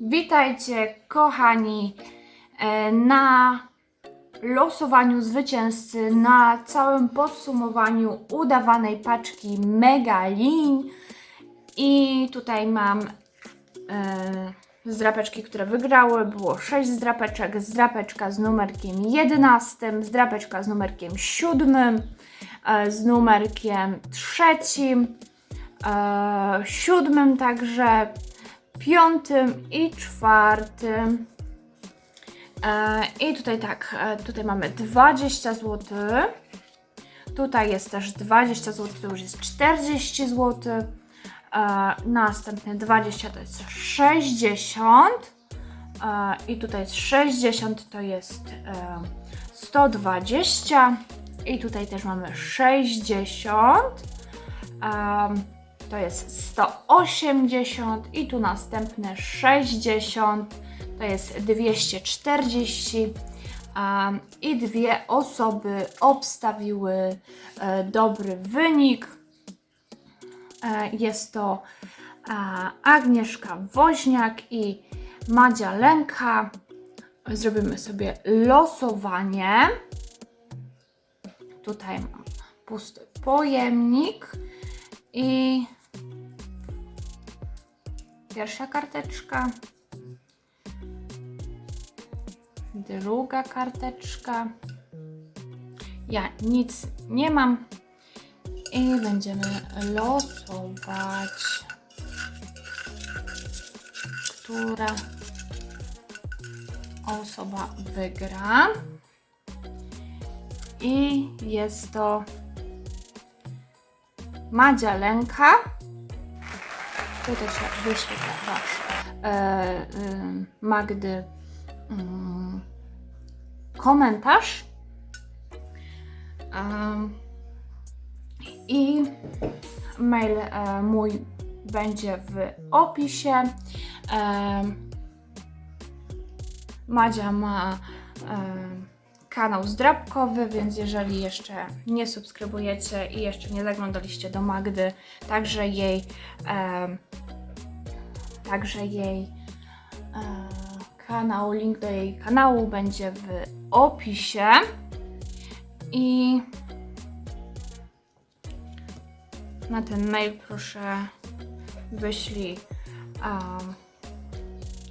Witajcie, kochani, e, na losowaniu zwycięzcy, na całym podsumowaniu udawanej paczki Mega Lin. I tutaj mam e, zdrapeczki, które wygrały. Było 6 zdrapeczek, zdrapeczka z numerkiem 11, zdrapeczka z numerkiem 7, e, z numerkiem 3, e, siódmym także, piątym i czwartym. E, I tutaj tak, e, tutaj mamy 20 zł. Tutaj jest też 20 zł, to już jest 40 zł. Następne 20 to jest 60. E, I tutaj jest 60 to jest e, 120. I tutaj też mamy 60. To jest 180 i tu następne 60 to jest 240 em, i dwie osoby obstawiły e, dobry wynik. E, Jest to e, Agnieszka Woźniak i Madzia Lęka. Zrobimy sobie losowanie. Tutaj mam pusty pojemnik i pierwsza karteczka. Druga karteczka. Ja nic nie mam i będziemy losować, która osoba wygra. I jest to Madzia Lęka. Tutaj się wyświetla wasz e, y, Magdy mm, komentarz. Em, I mail e, mój będzie w opisie. Madzia ma kanał zdrabkowy, więc jeżeli jeszcze nie subskrybujecie i jeszcze nie zaglądaliście do Magdy, także jej em, także jej e, kanał, link do jej kanału będzie w opisie. I na ten mail proszę wyślij um,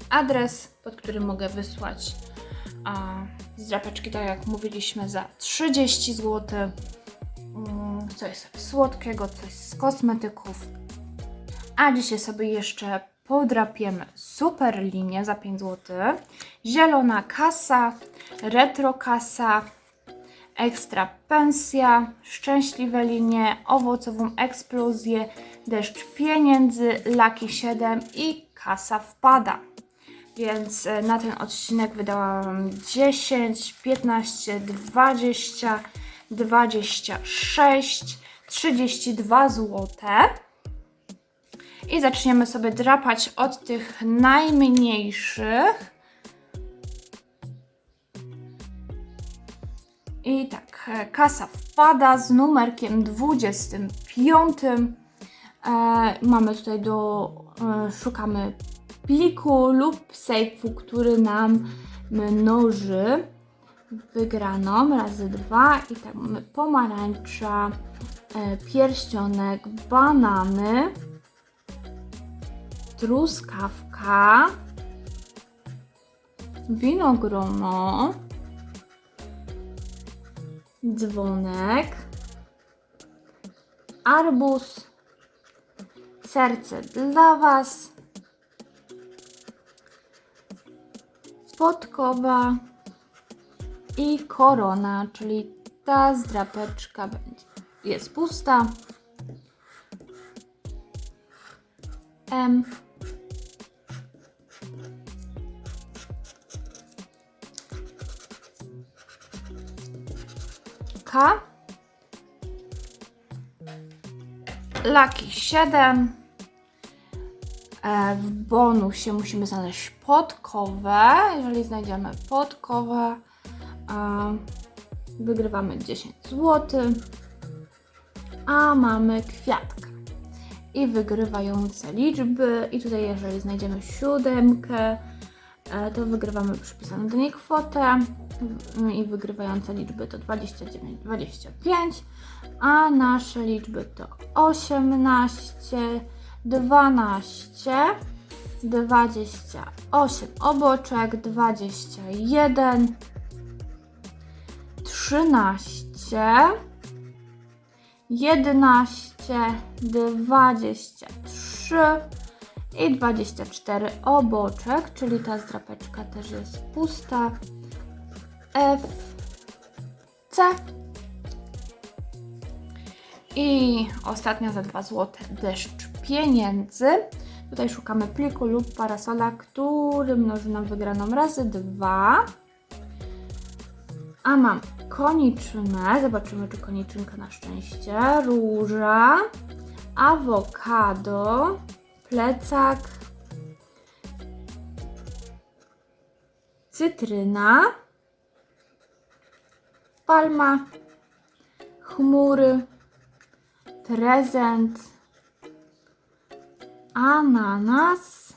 adres, pod którym mogę wysłać a, zdrapeczki, tak jak mówiliśmy, za 30 zł. Mm, Coś słodkiego, coś z kosmetyków. A dzisiaj sobie jeszcze podrapiemy super linię za 5 zł. Zielona kasa, retro kasa, ekstra pensja, szczęśliwe linie, owocową eksplozję, deszcz pieniędzy, laki 7 i kasa wpada. Więc e, na ten odcinek wydałam 10, 15, 20, 26, 32 zł. I zaczniemy sobie drapać od tych najmniejszych. I tak, e, kasa wpada z numerkiem 25. E, mamy tutaj do. E, szukamy pliku lub sejfu, który nam mnoży wygraną razy dwa. I tak mamy pomarańcza, e, pierścionek, banany, truskawka, winogrono dzwonek, arbuz, serce dla Was, podkowa i korona, czyli ta zdrapeczka będzie, jest pusta. M. K. Laki 7. E, W bonusie musimy znaleźć podkowę. Jeżeli znajdziemy podkowę, e, wygrywamy 10 zł. A mamy kwiatka. i wygrywające liczby. I tutaj, jeżeli znajdziemy siódemkę, e, to wygrywamy przypisaną do niej kwotę i wygrywające liczby to 29, 25, a nasze liczby to 18, 12, 28 oboczek, 21, 13, 11, 23 i 24 oboczek, czyli ta zdrapeczka też jest pusta. F, C. I ostatnia za 2 zł deszcz pieniędzy. Tutaj szukamy pliku lub parasola, który mnoży nam wygraną razy 2. A mam koniczynę. Zobaczymy, czy koniczynka na szczęście. Róża, awokado, plecak, cytryna, palma, chmury, prezent, ananas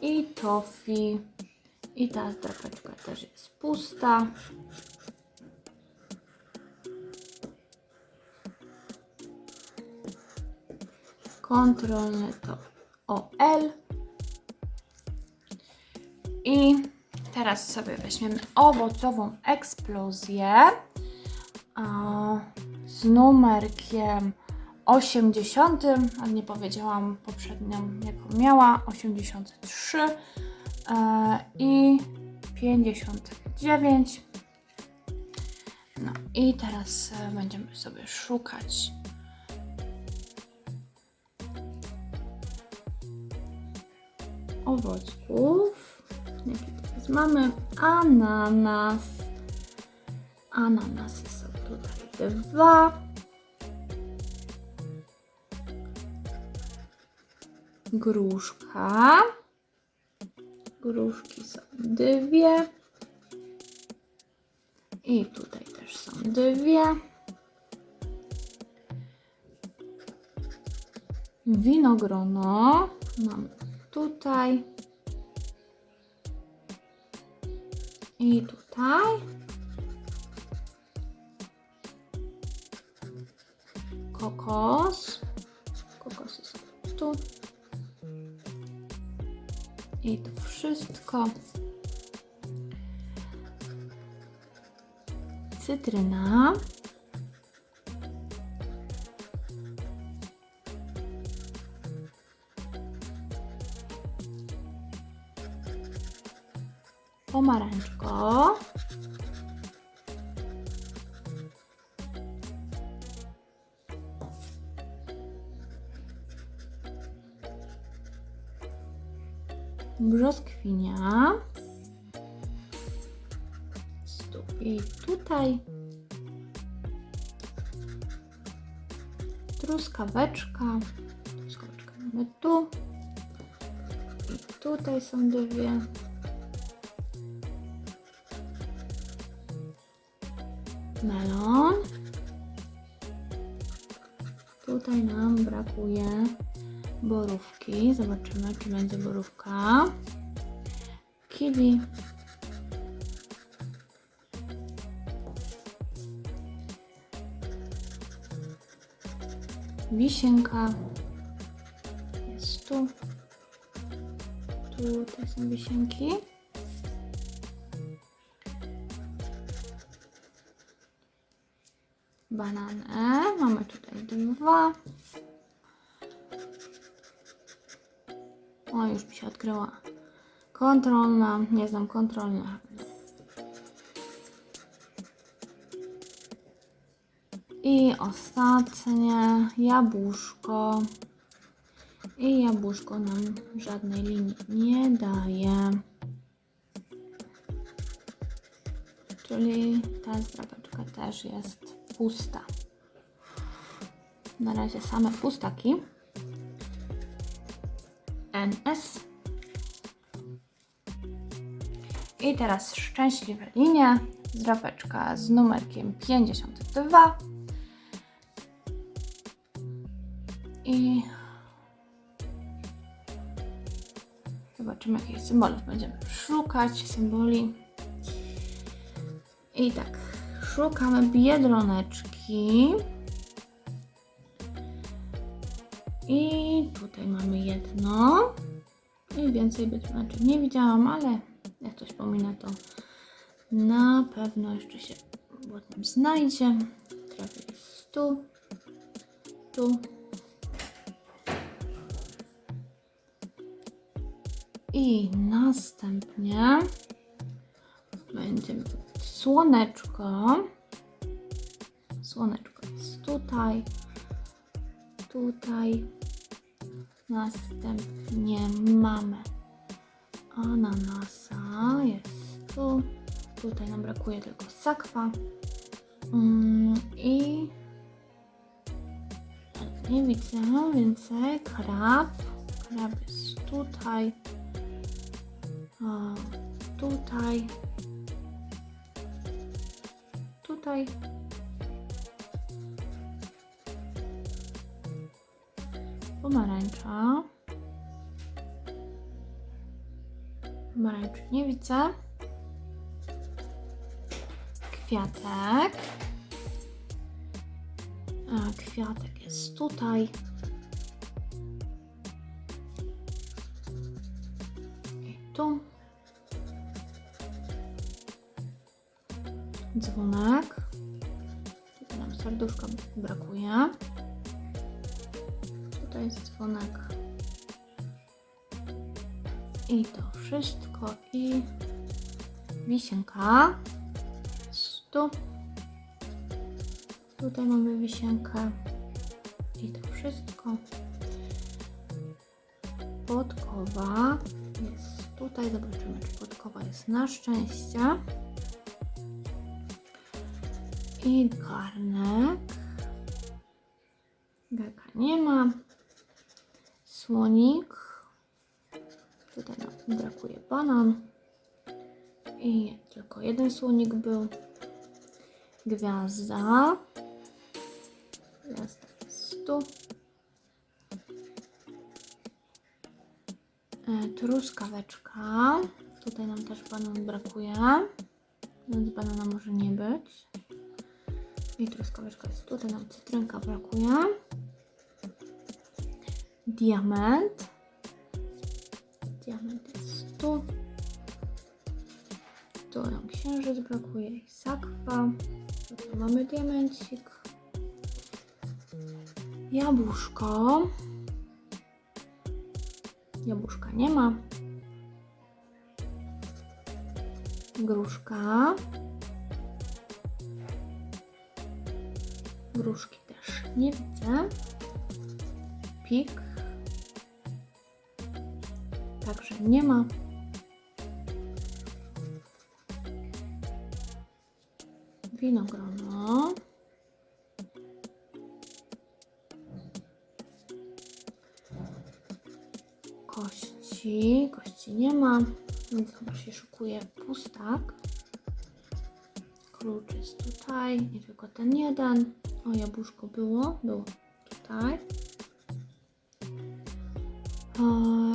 i tofi. I ta zdrapeczka też jest pusta. Kontrolny to OL. I teraz sobie weźmiemy owocową eksplozję z numerkiem 80, a nie powiedziałam poprzednią jaką miała, 83 e, i 59. No i teraz e, będziemy sobie szukać owoców. Jaki teraz mamy? Ananas. Ananasy są tutaj dwa. Gruszka. Gruszki są dwie. I tutaj też są dwie. Winogrono mamy tutaj i tutaj. Kokos. Kokosy są tu. I to wszystko. Cytryna. Pomarańczko. Truskaweczka. Truskaweczkę mamy tu. I tutaj są dwie. Melon. Tutaj nam brakuje borówki. Zobaczymy, czy będzie borówka. Kiwi. Wisienka. Jest tu. Tutaj są wisienki. Banany. Mamy tutaj dwa. O, już mi się odkryła. Kontrolna. Nie znam kontrolna. I ostatnie jabłuszko. I jabłuszko nam żadnej linii nie daje. Czyli ta zdrapeczka też jest pusta. Na razie same pustaki. NS. I teraz szczęśliwe linie. Zdrapeczka z numerkiem 52. i zobaczymy jakich symbolów będziemy szukać, symboli. I tak, szukamy biedroneczki. I tutaj mamy jedno. I więcej biedroneczek nie widziałam, ale jak coś pominę to na pewno jeszcze się potem znajdzie. Trafi tu, tu. I następnie będziemy słoneczko. Słoneczko jest tutaj, tutaj. Następnie mamy ananasa, jest tu. Tutaj nam brakuje tylko sakwa. Mm, I nie widzę więcej. Krab. Krab jest tutaj. Tutaj. Tutaj. Pomarańcza. Pomarańczy nie widzę. Kwiatek. A, kwiatek jest tutaj. Brakuje. Tutaj jest dzwonek. I to wszystko. I wisienka. Tu. Tutaj mamy wisienkę. I to wszystko. Podkowa jest tutaj. Zobaczymy, czy podkowa jest na szczęście. I garnek. Słonik. Tutaj nam brakuje banan. I tylko jeden słonik był. Gwiazda. Gwiazda jest tu. E, truskaweczka. Tutaj nam też banan brakuje. Więc banana może nie być. I truskaweczka jest tutaj. Nam cytrynka brakuje. Diament. Diament jest tu. Tu nam księżyc brakuje i sakwa. Tu mamy diamencik. Jabłuszko. Jabłuszka nie ma. Gruszka. Gruszki też nie widzę. Pik. Także nie ma. Winogrono. Kości. Kości nie ma. Więc chyba się szukuje pustak. Klucz jest tutaj. I tylko ten jeden. O, jabłuszko było. Było tutaj. O,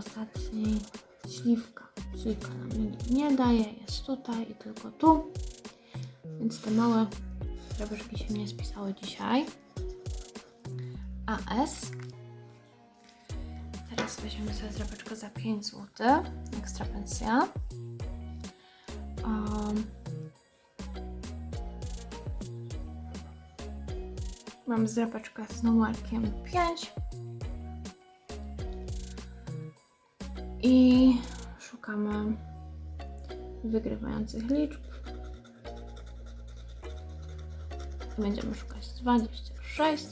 I ostatni śliwka. Śliwka nam nic nie daje, jest tutaj i tylko tu. Więc te małe drapeczki się nie spisały dzisiaj. AS. Teraz weźmiemy sobie drapeczkę za 5 zł. Ekstra pensja. Um, mam zdrapeczkę z numerkiem 5. I szukamy wygrywających liczb. Będziemy szukać 26,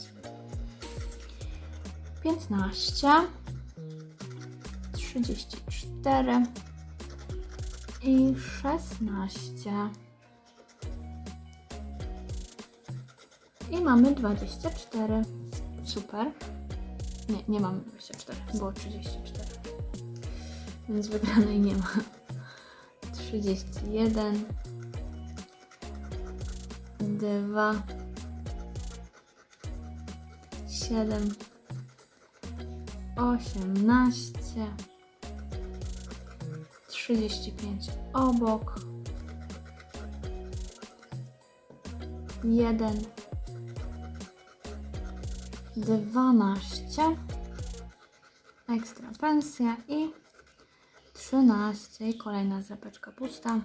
15, 34 i 16. I mamy 24. Super. Nie, nie mamy 24, było 34 więc wygranej nie ma. 31 2 7 18 35 obok, 1, 12, ekstra pensja i 13 i kolejna zapeczka pusta.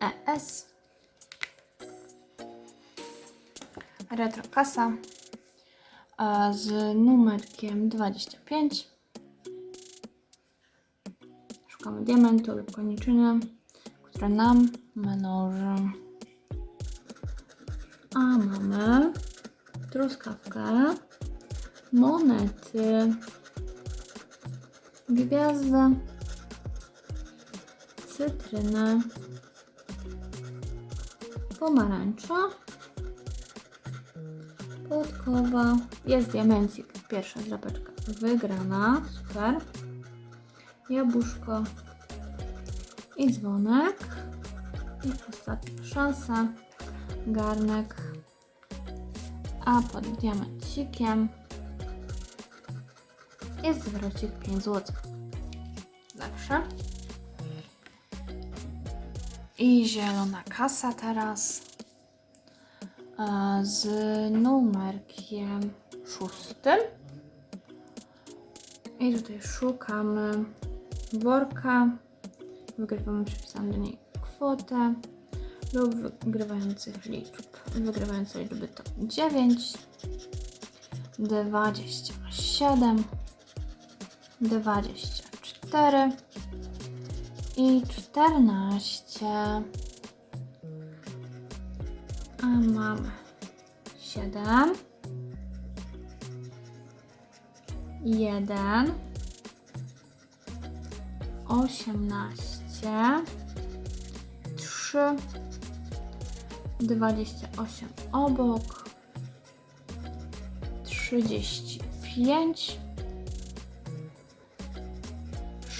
ES Retro kasa a z numerkiem 25 szukamy diamentu lub koniczyny, które nam mnoży. A mamy truskawkę monety. Gwiazdę cytrynę. Pomarańcza. Podkowa. Jest diamencik. Pierwsza drapeczka wygrana. Super. Jabłuszko. I dzwonek. I ostatnia szansa. Garnek. A pod diamencikiem jest zwrocik 5 zł. Zawsze. I zielona kasa teraz e, z numerkiem szóstym. I tutaj szukamy worka. Wygrywamy, przypisamy do niej kwotę lub wygrywających liczb. Wygrywające liczby to 9, 27, 24 i 14. A mamy 7, 1, 18, 3, 28 obok, 35,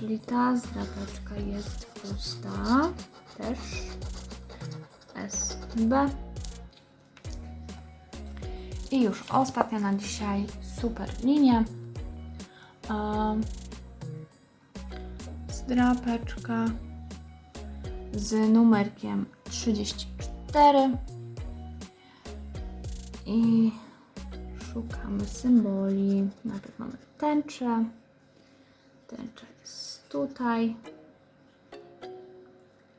Czyli ta zdrapeczka jest pusta. Też SB. I już ostatnia na dzisiaj super linia. Zdrapeczka z numerkiem 34 i szukamy symboli. Najpierw mamy tęczę. Tęcza jest tutaj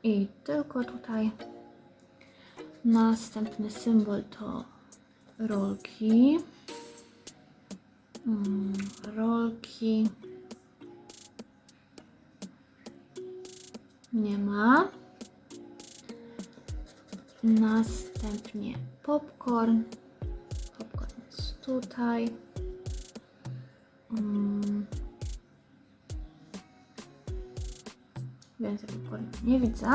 i tylko tutaj. Następny symbol to rolki. Mm, rolki. Nie ma. Następnie popcorn. Popcorn jest tutaj. Mm. Więcej popcorn nie widzę.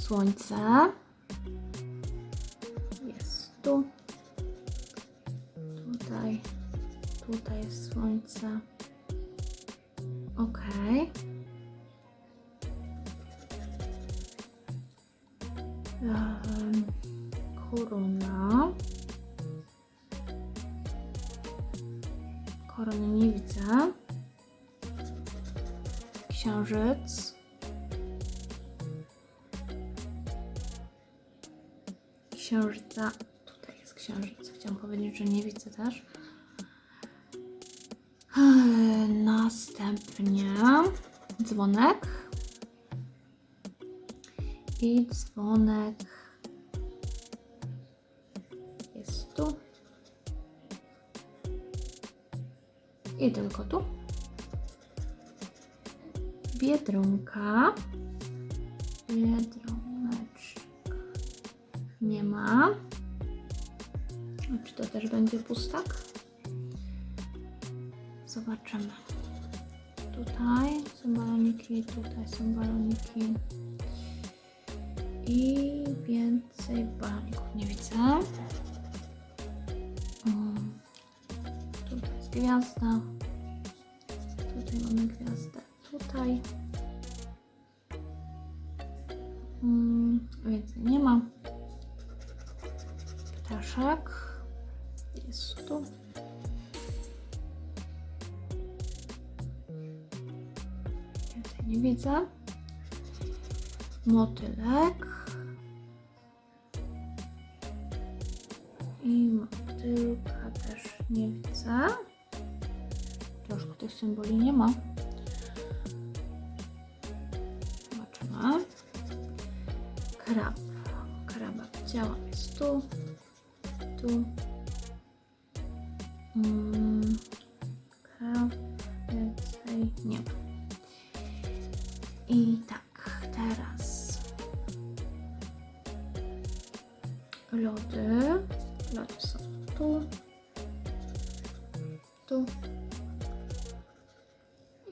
Słońce. Jest tu. Tutaj. Tutaj jest słońce. Okej. Em, Korona. Korony nie widzę. Księżyc. Księżyca. Tutaj jest księżyc. Chciałam powiedzieć, że nie widzę też. Eee, Następnie dzwonek i dzwonek jest tu i tylko tu. Biedronka. Biedroneczka. Nie ma. A czy to też będzie pustak? Zobaczymy. Tutaj są baloniki, tutaj są baloniki. I więcej baloników nie widzę. Mm. Tutaj jest gwiazda. Tutaj mamy gwiazdę. Tutaj. Mm, więcej nie ma. Ptaszek. Jest tu. Więcej nie widzę. Motylek. I motylka też nie widzę. Troszkę tych symboli nie ma.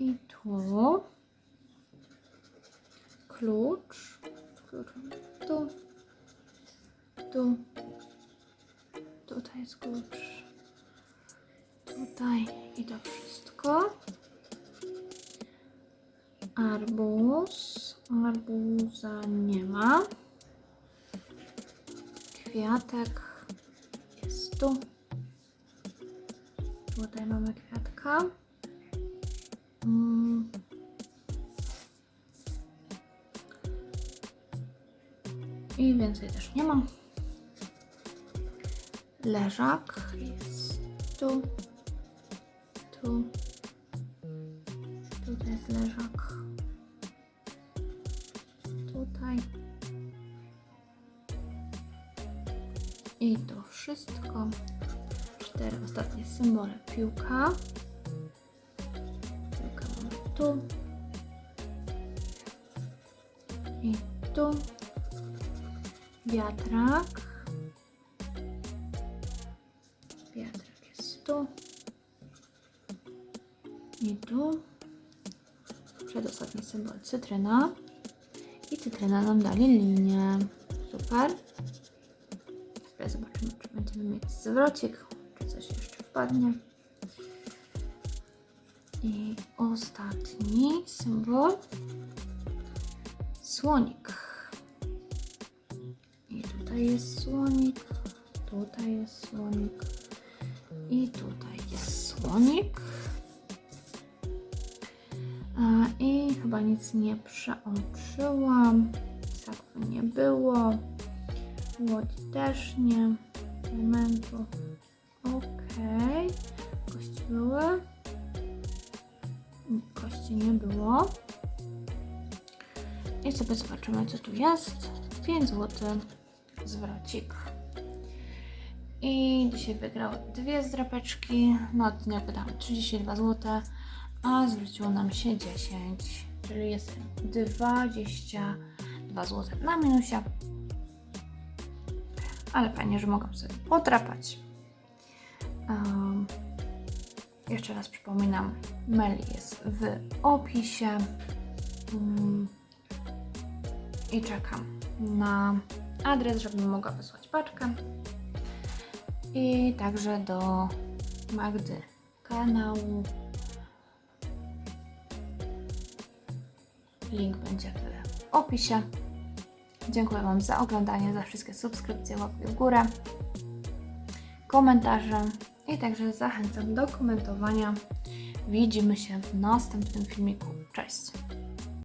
I tu. Klucz. Klucz tu, tu. Tutaj jest klucz. Tutaj i to wszystko. Arbuz. Arbuza nie ma. Kwiatek jest tu. Tutaj mamy kwiatka. I więcej też nie ma. Leżak jest tu. Tu. Tutaj jest leżak. Tutaj. I to wszystko. Cztery ostatnie symbole. Piłka. Tu. I tu. Wiatrak. Wiatrak jest tu. I tu. Przedostatni symbol cytryna. I cytryna nam dali linię. Super. Teraz zobaczymy, czy będziemy mieć zwrocik, czy coś jeszcze wpadnie. Symbol. Słonik. I tutaj jest słonik. Tutaj jest słonik. I tutaj jest słonik. I chyba nic nie przeoczyłam. Sakwy nie było. Łodzi też nie. Jest. 5 zł zwrocik. I dzisiaj wygrały dwie zdrapeczki. Na dniach wydałam 32 zł, a zwróciło nam się 10, czyli jest 22 zł na minusie. Ale fajnie, że mogę sobie podrapać. Um, jeszcze raz przypominam, mail jest w opisie. Um, I czekam na adres, żebym mogła wysłać paczkę. I także do Magdy kanału. Link będzie w opisie. Dziękuję Wam za oglądanie, za wszystkie subskrypcje, łapki w górę, komentarze i także zachęcam do komentowania. Widzimy się w następnym filmiku. Cześć!